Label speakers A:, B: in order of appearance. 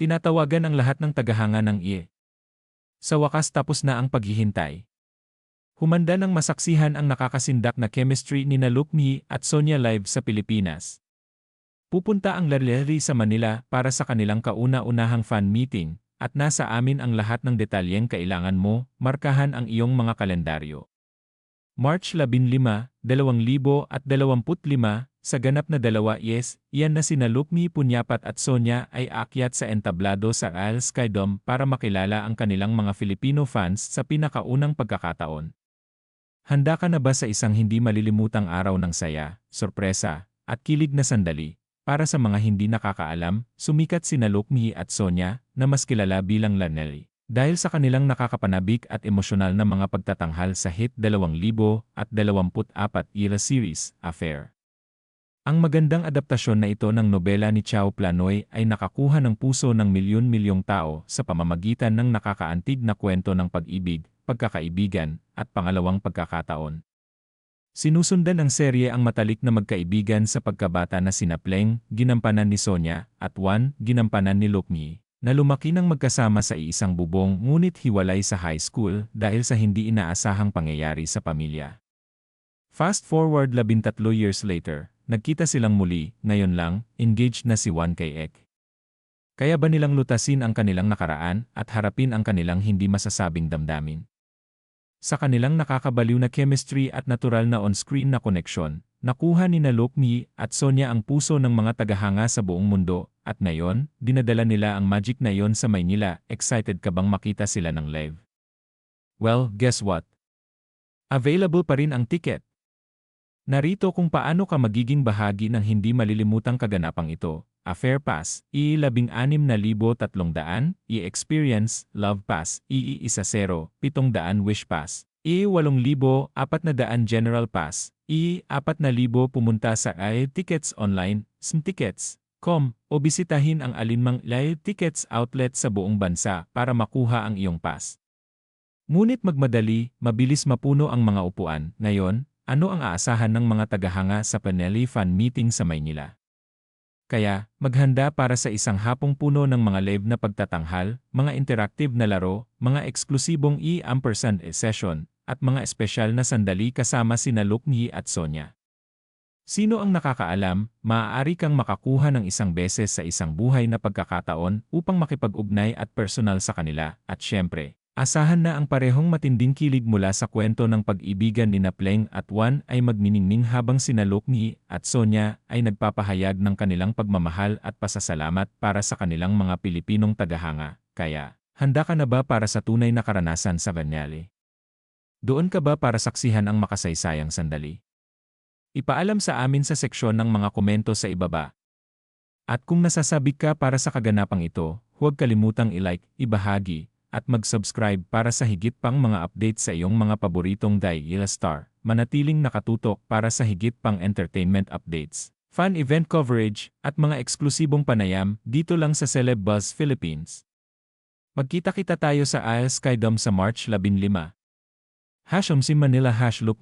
A: Tinatawagan ang lahat ng tagahanga ng IE. Sa wakas tapos na ang paghihintay. Humanda ng masaksihan ang nakakasindak na chemistry ni Nalukmi at Sonia Live sa Pilipinas. Pupunta ang Larleri sa Manila para sa kanilang kauna-unahang fan meeting, at nasa amin ang lahat ng detalyeng kailangan mo, markahan ang iyong mga kalendaryo. March 15, 2025, sa ganap na dalawa yes, iyan na sina Lukmi Punyapat at Sonya ay akyat sa entablado sa Al Skydome para makilala ang kanilang mga Filipino fans sa pinakaunang pagkakataon. Handa ka na ba sa isang hindi malilimutang araw ng saya, sorpresa, at kilig na sandali? Para sa mga hindi nakakaalam, sumikat sina Lukmi at Sonya na mas kilala bilang Lanelli. Dahil sa kanilang nakakapanabik at emosyonal na mga pagtatanghal sa hit 2024 era series, Affair. Ang magandang adaptasyon na ito ng nobela ni Chao Planoy ay nakakuha ng puso ng milyon-milyong tao sa pamamagitan ng nakakaantig na kwento ng pag-ibig, pagkakaibigan, at pangalawang pagkakataon. Sinusundan ng serye ang matalik na magkaibigan sa pagkabata na sina Pleng, ginampanan ni Sonia, at Juan, ginampanan ni Lukmi, na lumaki ng magkasama sa iisang bubong ngunit hiwalay sa high school dahil sa hindi inaasahang pangyayari sa pamilya. Fast forward 13 years later, Nagkita silang muli, ngayon lang, engaged na si Juan kay Ek. Kaya ba nilang lutasin ang kanilang nakaraan at harapin ang kanilang hindi masasabing damdamin? Sa kanilang nakakabaliw na chemistry at natural na on-screen na koneksyon, nakuha ni na Lokmi at Sonia ang puso ng mga tagahanga sa buong mundo, at ngayon, dinadala nila ang magic na iyon sa Maynila, excited ka bang makita sila ng live? Well, guess what? Available pa rin ang ticket. Narito kung paano ka magiging bahagi ng hindi malilimutang kaganapang ito. A Fair Pass, I-16,300, I-Experience, Love Pass, I-10, 700 Wish Pass, I-8,400 General Pass, I-4,000 pumunta sa I Tickets Online, smtickets.com, o bisitahin ang alinmang live tickets outlet sa buong bansa para makuha ang iyong pass. Ngunit magmadali, mabilis mapuno ang mga upuan. Ngayon, ano ang aasahan ng mga tagahanga sa Panelli Fan Meeting sa Maynila? Kaya, maghanda para sa isang hapong puno ng mga live na pagtatanghal, mga interactive na laro, mga eksklusibong e-ampersand session, at mga espesyal na sandali kasama sina Lukmi at Sonya. Sino ang nakakaalam, maaari kang makakuha ng isang beses sa isang buhay na pagkakataon upang makipag-ugnay at personal sa kanila, at syempre, Asahan na ang parehong matinding kilig mula sa kwento ng pag-ibigan ni Napleng at Juan ay magniningning habang sina Lokmi at Sonya ay nagpapahayag ng kanilang pagmamahal at pasasalamat para sa kanilang mga Pilipinong tagahanga. Kaya, handa ka na ba para sa tunay na karanasan sa Vanyali? Doon ka ba para saksihan ang makasaysayang sandali? Ipaalam sa amin sa seksyon ng mga komento sa ibaba. At kung nasasabik ka para sa kaganapang ito, huwag kalimutang i-like, ibahagi, at mag-subscribe para sa higit pang mga update sa iyong mga paboritong Daila Star. Manatiling nakatutok para sa higit pang entertainment updates, fan event coverage, at mga eksklusibong panayam dito lang sa Celeb Buzz Philippines. Magkita-kita tayo sa Isle Skydome sa March 15. Hashom si Manila Hash Look.